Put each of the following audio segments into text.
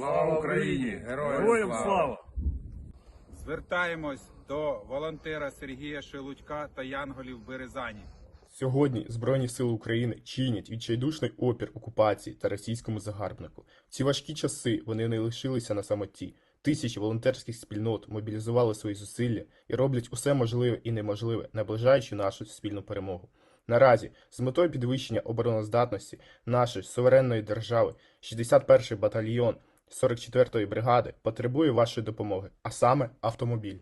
Слава Україні! Героям, слава! Звертаємось до волонтера Сергія Шелудька та Янголів Березані. Сьогодні Збройні сили України чинять відчайдушний опір окупації та російському загарбнику. В ці важкі часи вони не лишилися на самоті. Тисячі волонтерських спільнот мобілізували свої зусилля і роблять усе можливе і неможливе, наближаючи нашу спільну перемогу. Наразі, з метою підвищення обороноздатності нашої суверенної держави, 61-й батальйон 44-ї бригади потребує вашої допомоги, а саме автомобіль.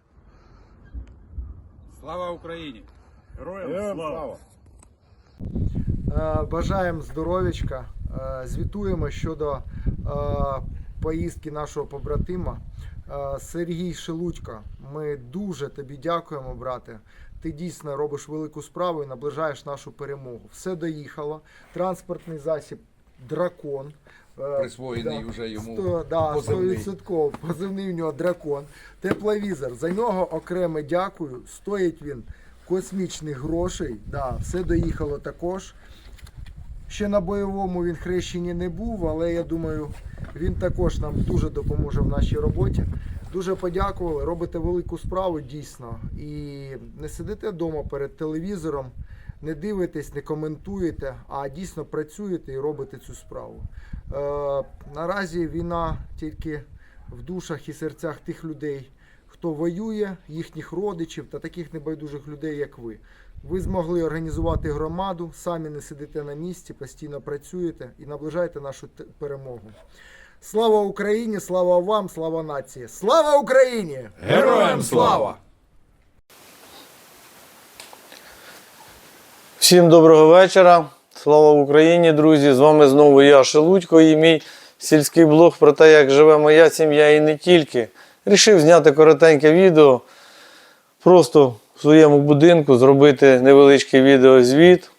Слава Україні! Героям слава! Е, Бажаємо здоров'ячка. Е, Звітуємо щодо е, поїздки нашого побратима. Е, Сергій Шелудько, ми дуже тобі дякуємо, брате. Ти дійсно робиш велику справу і наближаєш нашу перемогу. Все доїхало. Транспортний засіб дракон. Е, Присвоєний вже йому Сто- да, позивний. 100%. Позивний в нього дракон. Тепловізор. За нього окреме дякую. Стоїть він космічних грошей. Да, все доїхало також. Ще на бойовому він хрещені не був, але я думаю, він також нам дуже допоможе в нашій роботі. Дуже подякували, робите велику справу дійсно. І не сидите вдома перед телевізором, не дивитесь, не коментуєте, а дійсно працюєте і робите цю справу. Е, наразі війна тільки в душах і серцях тих людей, хто воює, їхніх родичів та таких небайдужих людей, як ви. Ви змогли організувати громаду, самі не сидите на місці, постійно працюєте і наближаєте нашу т- перемогу. Слава Україні! Слава вам! Слава нації! Слава Україні! Героям слава! Всім доброго вечора. Слава Україні, друзі! З вами знову я, Шелудько, і мій сільський блог про те, як живе моя сім'я і не тільки. Рішив зняти коротеньке відео. Просто в своєму будинку зробити невеличкий відеозвіт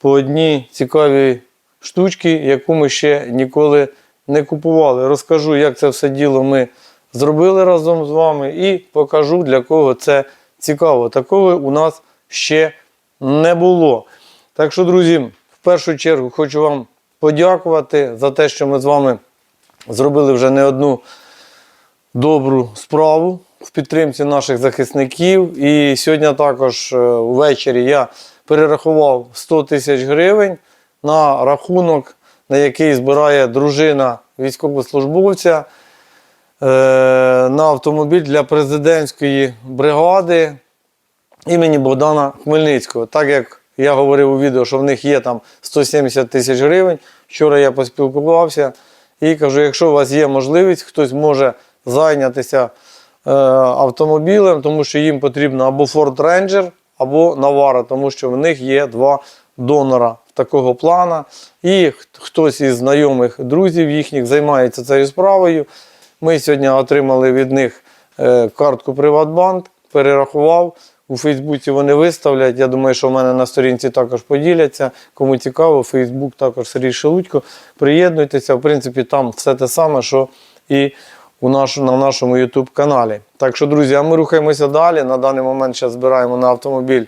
по одній цікавій штучці, яку ми ще ніколи не купували. Розкажу, як це все діло ми зробили разом з вами, і покажу, для кого це цікаво. Такого у нас ще не було. Так що, друзі, в першу чергу хочу вам подякувати за те, що ми з вами зробили вже не одну добру справу в підтримці наших захисників. І сьогодні також е, ввечері я перерахував 100 тисяч гривень на рахунок, на який збирає дружина військовослужбовця е, на автомобіль для президентської бригади імені Богдана Хмельницького. Так як я говорив у відео, що в них є там 170 тисяч гривень. Вчора я поспілкувався і кажу, якщо у вас є можливість, хтось може зайнятися е, автомобілем, тому що їм потрібно або Ford Ranger, або Navara, тому що в них є два донора такого плана. І хтось із знайомих друзів їхніх займається цією справою. Ми сьогодні отримали від них е, картку Приватбанк, перерахував. У Фейсбуці вони виставлять. Я думаю, що в мене на сторінці також поділяться. Кому цікаво, Фейсбук також Сергій Шелудько. Приєднуйтеся. В принципі, там все те саме, що і у наш, на нашому YouTube каналі. Так що, друзі, а ми рухаємося далі. На даний момент зараз збираємо на автомобіль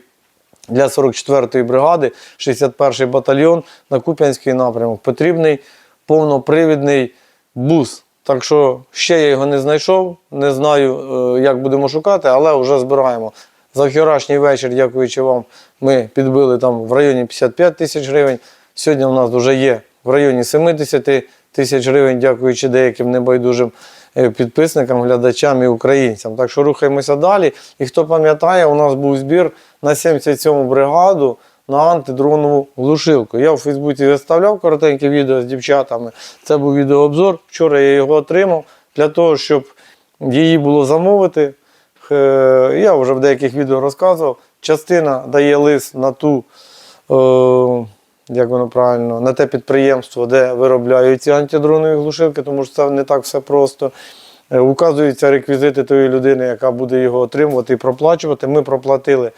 для 44-ї бригади, 61-й батальйон на Куп'янський напрямок. Потрібний повнопривідний бус. Так що ще я його не знайшов, не знаю, е, як будемо шукати, але вже збираємо. За вчорашній вечір, дякуючи вам, ми підбили там в районі 55 тисяч гривень. Сьогодні у нас вже є в районі 70 тисяч гривень, дякуючи деяким небайдужим е, підписникам, глядачам і українцям. Так що рухаємося далі. І хто пам'ятає, у нас був збір на 77-му бригаду на антидронову глушилку. Я у Фейсбуці виставляв коротеньке відео з дівчатами. Це був відеообзор. Вчора я його отримав для того, щоб її було замовити. Е, Я вже в деяких відео розказував. Частина дає лист на ту, е, як воно правильно, на те підприємство, де виробляють ці антидронові глушилки, тому що це не так все просто. Е, Указуються реквізити тої людини, яка буде його отримувати і проплачувати. Ми проплатили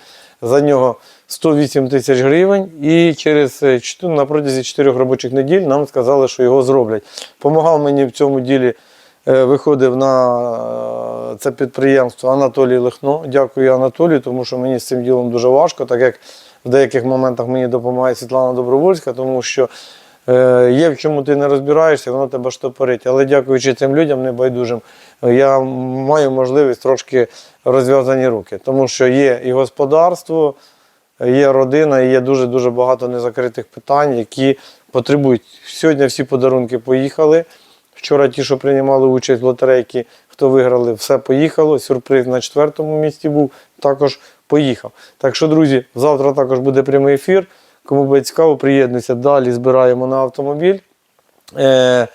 за нього 108 тисяч гривень, і через на протязі 4 робочих неділь нам сказали, що його зроблять. Помагав мені в цьому ділі, виходив на е, це підприємство Анатолій Лихно. Дякую Анатолію, тому що мені з цим ділом дуже важко, так як в деяких моментах мені допомагає Світлана Добровольська, тому що е, є в чому ти не розбираєшся, воно тебе штопорить. Але дякуючи цим людям небайдужим, я маю можливість трошки розв'язані руки, тому що є і господарство, є родина, і є дуже-дуже багато незакритих питань, які потребують. Сьогодні всі подарунки поїхали. Вчора ті, що приймали участь в лотерейки, хто виграли, все поїхало. Сюрприз на четвертому місці був, також поїхав. Так що, друзі, завтра також буде прямий ефір. Кому буде цікаво, приєднуйся. Далі збираємо на автомобіль. Е,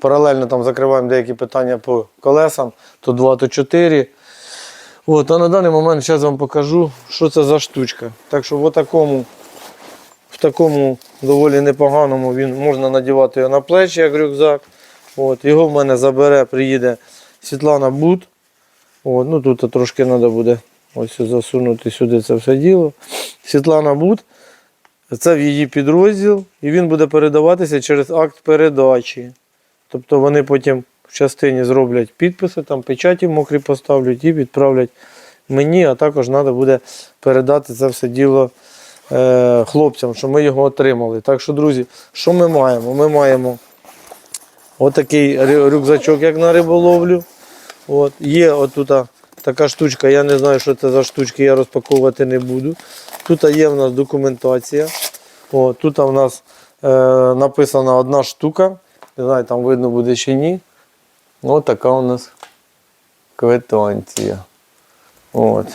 паралельно там закриваємо деякі питання по колесам, то 2, то 4. От, а на даний момент зараз вам покажу, що це за штучка. Так що в такому, в такому доволі непоганому він можна надівати його на плечі, як рюкзак. От, його в мене забере, приїде Світлана Бут. От, ну Тут трошки треба буде ось засунути сюди це все діло. Світлана Бут. Це в її підрозділ, і він буде передаватися через акт передачі. Тобто вони потім в частині зроблять підписи, там печаті мокрі поставлять і відправлять мені, а також треба буде передати це все діло е, хлопцям, що ми його отримали. Так що, друзі, що ми маємо? Ми маємо отакий рю- рюкзачок, як на риболовлю. От. Є отут така штучка, я не знаю, що це за штучки, я розпаковувати не буду. Тут є в нас документація. О, тут в нас е, написана одна штука. Не знаю, там видно буде чи ні. Ось така у нас квитанція. От.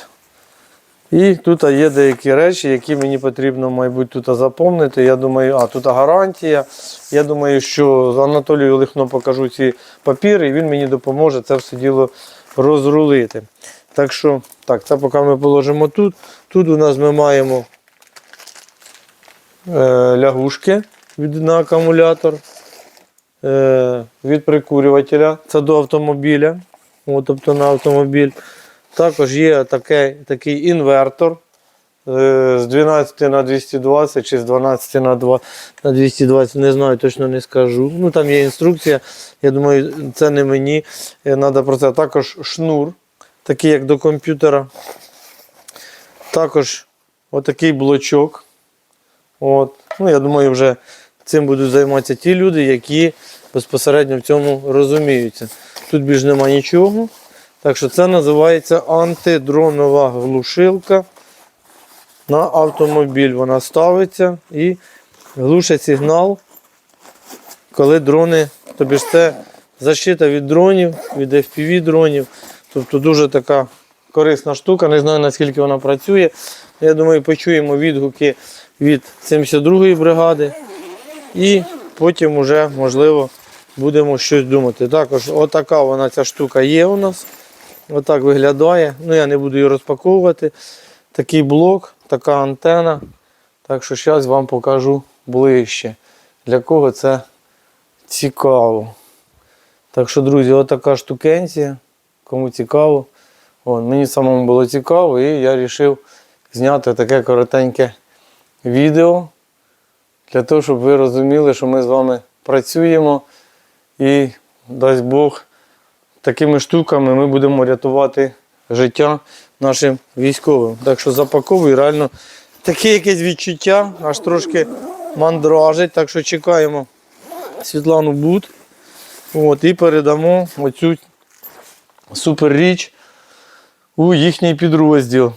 І тут є деякі речі, які мені потрібно, мабуть, тут заповнити. Я думаю, а тут гарантія. Я думаю, що Анатолію Лихно покажу ці папіри, і він мені допоможе це все діло розрулити. Так що, так, це поки ми положимо тут. Тут у нас ми маємо е, лягушки від, на акумулятор е, від прикурювателя. Це до автомобіля. О, тобто на автомобіль. Також є таке, такий інвертор е, з 12 на 220 чи з 12 на 2 на 220, не знаю, точно не скажу. Ну там є інструкція. Я думаю, це не мені. Треба про це. Також шнур, такий як до комп'ютера. Також отакий блочок. От. Ну, я думаю, вже цим будуть займатися ті люди, які безпосередньо в цьому розуміються. Тут більш нема нічого. Так що це називається антидронова глушилка. На автомобіль вона ставиться і глушить сигнал, коли дрони, тобі ж це защита від дронів, від FPV дронів. Тобто дуже така корисна штука. Не знаю наскільки вона працює. Я думаю, почуємо відгуки від 72-ї бригади. І потім вже, можливо, будемо щось думати. Також отака вона ця штука є у нас. Отак виглядає. Ну, я не буду її розпаковувати. Такий блок, така антена. Так що зараз вам покажу ближче. Для кого це цікаво. Так що, друзі, отака штукенція. Кому цікаво. Вон, мені самому було цікаво, і я вирішив зняти таке коротеньке відео. Для того, щоб ви розуміли, що ми з вами працюємо. І дасть Бог, такими штуками ми будемо рятувати життя нашим військовим. Так що запаковую реально таке якесь відчуття, аж трошки мандражить. Так що чекаємо Світлану Бут. От, і передамо оцю супер річ у їхній підрозділ.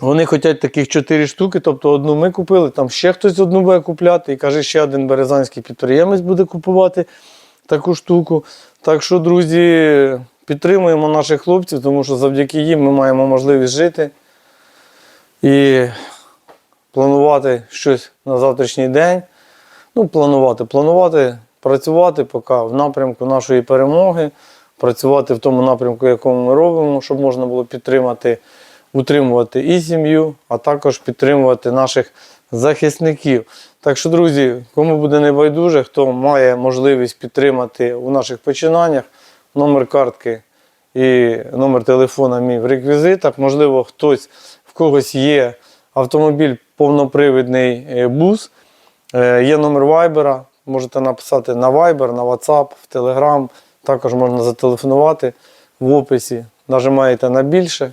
Вони хочуть таких 4 штуки, тобто одну ми купили, там ще хтось одну буде купляти, і каже, ще один березанський підприємець буде купувати таку штуку. Так що, друзі, підтримуємо наших хлопців, тому що завдяки їм ми маємо можливість жити і планувати щось на завтрашній день. Ну, планувати, планувати, працювати поки в напрямку нашої перемоги, працювати в тому напрямку, якому ми робимо, щоб можна було підтримати, утримувати і сім'ю, а також підтримувати наших захисників. Так що, друзі, кому буде небайдуже, хто має можливість підтримати у наших починаннях, номер картки і номер телефона мій в реквізитах. Можливо, хтось в когось є автомобіль повнопривідний е, бус. Е, Є номер Viber, можете написати на Viber, на WhatsApp, в Telegram. Також можна зателефонувати в описі. Нажимаєте на більше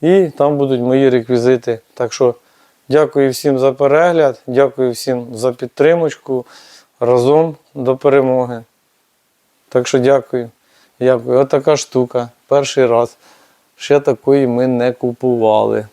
і там будуть мої реквізити. Так що дякую всім за перегляд, дякую всім за підтримочку. разом до перемоги. Так що дякую. Дякую. Отака штука. Перший раз. Ще такої ми не купували.